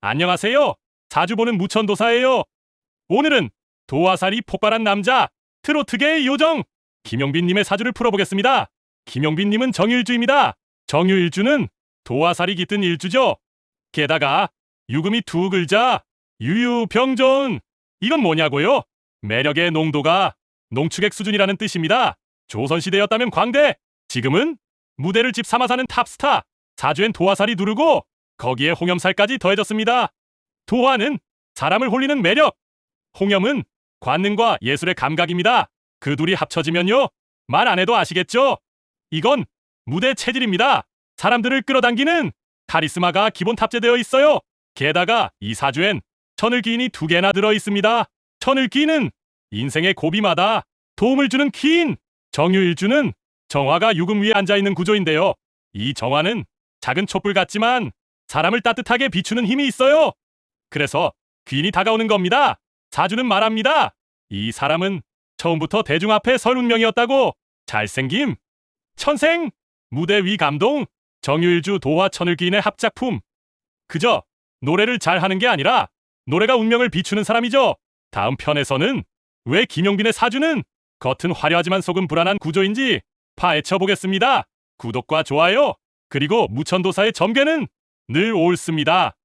안녕하세요. 자주 보는 무천도사예요. 오늘은 도화살이 폭발한 남자, 트로트계의 요정, 김용빈님의 사주를 풀어보겠습니다. 김용빈님은 정일주입니다. 정일주는 도화살이 깃든 일주죠. 게다가 유금이 두 글자, 유유병존. 이건 뭐냐고요? 매력의 농도가 농축액 수준이라는 뜻입니다. 조선시대였다면 광대, 지금은 무대를 집 삼아 사는 탑스타, 사주엔 도화살이 누르고 거기에 홍염살까지 더해졌습니다. 도화는 사람을 홀리는 매력, 홍염은 관능과 예술의 감각입니다. 그 둘이 합쳐지면요. 말 안 해도 아시겠죠? 이건 무대 체질입니다. 사람들을 끌어당기는 카리스마가 기본 탑재되어 있어요. 게다가 이 사주엔 천을기인이 두 개나 들어 있습니다. 천을기인은 인생의 고비마다 도움을 주는 기인, 정유일주는 정화가 유금 위에 앉아 있는 구조인데요. 이 정화는 작은 촛불 같지만 사람을 따뜻하게 비추는 힘이 있어요. 그래서 귀인이 다가오는 겁니다. 사주는 말합니다. 이 사람은 처음부터 대중 앞에 설 운명이었다고 잘생김, 천생, 무대 위 감동, 정유일주 도화 천을기인의 합작품. 그저 노래를 잘하는 게 아니라 노래가 운명을 비추는 사람이죠. 다음 편에서는 왜 김용빈의 사주는 겉은 화려하지만 속은 불안한 구조인지 파헤쳐 보겠습니다. 구독과 좋아요, 그리고 무천도사의 점괘는 늘 옳습니다.